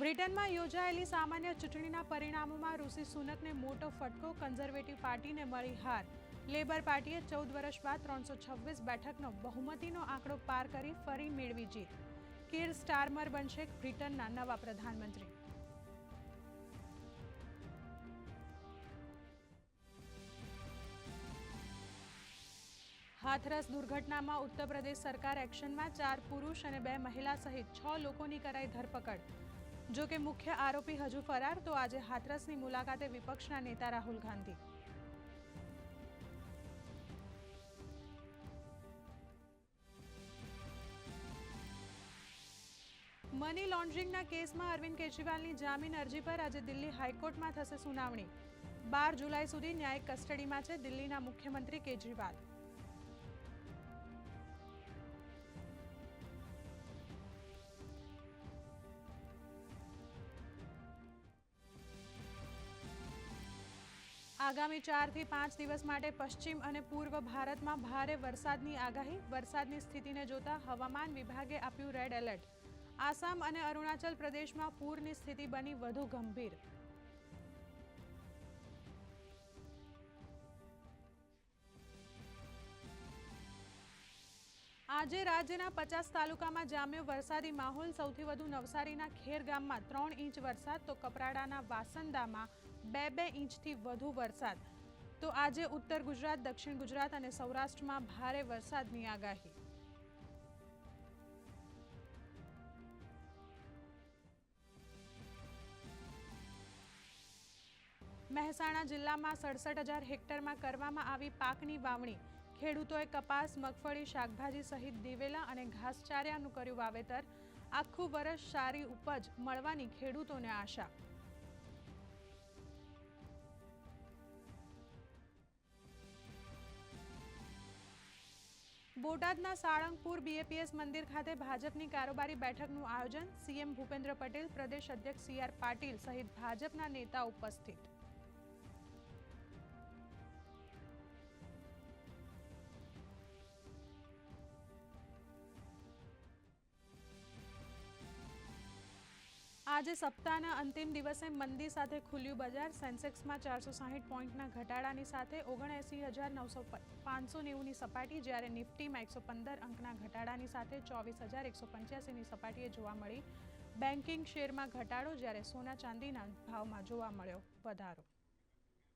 બ્રિટનમાં યોજાયેલી સામાન્ય ચૂંટણીના પરિણામોમાં ઋષિ સુનકને મોટો ફટકો કન્ઝર્વેટિવ પાર્ટીને મળી હાર. લેબર પાર્ટીએ ચૌદ વર્ષ બાદ ત્રણસો છવ્વીસ બેઠકનો બહુમતીનો આંકડો પાર કરી ફરી મેળવી જીત. કીર સ્ટારમર બનશે બ્રિટનના નવા પ્રધાનમંત્રી. હાથરસ દુર્ઘટનામાં ઉત્તર પ્રદેશ સરકાર એક્શનમાં ચાર પુરુષ અને બે મહિલા સહિત છ લોકોની કરાઈ ધરપકડ. જો કે મુખ્ય આરોપી હજુ ફરાર, તો આજે હાથરસની મુલાકાતે વિપક્ષના નેતા રાહુલ ગાંધી. મની લોન્ડરિંગના કેસમાં અરવિંદ કેજરીવાલની જામીન અરજી પર આજે દિલ્હી હાઈકોર્ટમાં થશે સુનાવણી. બાર જુલાઈ સુધી ન્યાયિક કસ્ટડીમાં છે દિલ્હીના મુખ્યમંત્રી કેજરીવાલ. આગામી ચારથી પાંચ દિવસ માટે પશ્ચિમ અને પૂર્વ ભારતમાં ભારે વરસાદની આગાહી. વરસાદની સ્થિતિને જોતા હવામાન વિભાગે આપ્યું રેડ એલર્ટ. આસામ અને અરુણાચલ પ્રદેશમાં પૂરની સ્થિતિ બની વધુ ગંભીર. આજે રાજ્યના પચાસ તાલુકામાં જામ્યો વરસાદી માહોલ. સૌથી વધુ નવસારીના ખેર ગામમાં ત્રણ ઇંચ વરસાદ, તો કપરાડાના વાસંદામાં બે બે ઇંચથી વધુ વરસાદ. તો આજે ઉત્તર ગુજરાત, દક્ષિણ ગુજરાત અને સૌરાષ્ટ્રમાં ભારે વરસાદની આગાહી. મહેસાણા જિલ્લામાં સડસઠ હજાર હેક્ટરમાં કરવામાં આવી પાકની વાવણી. ખેડૂતોએ કપાસ, મગફળી, શાકભાજી સહિત દિવેલા અને ઘાસચાર્યાનું કર્યું વાવેતર. આખું વર્ષ સારી ઉપજ મળવાની ખેડૂતોને આશા. બોટાદના સાળંગપુર બીએપીએસ મંદિર ખાતે ભાજપની કારોબારી બેઠકનું આયોજન. સીએમ ભૂપેન્દ્ર પટેલ, પ્રદેશ અધ્યક્ષ સી આર પાટીલ સહિત ભાજપના નેતા ઉપસ્થિત. આજે સપ્તાહના અંતિમ દિવસે મંદી સાથે ખુલ્યું બજાર, સેન્સેક્સમાં ચારસો સાહીઠ પોઈન્ટના ઘટાડાની સાથે ઓગણએંસી હજાર નવસો પાંચસો નેવુંની સપાટી, જ્યારે નિફ્ટીમાં એકસો પંદર અંકના ઘટાડાની સાથે ચોવીસ હજાર એકસો પંચ્યાસીની સપાટીએ જોવા મળી. બેન્કિંગ શેરમાં ઘટાડો, જ્યારે સોના ચાંદીના ભાવમાં જોવા મળ્યો વધારો.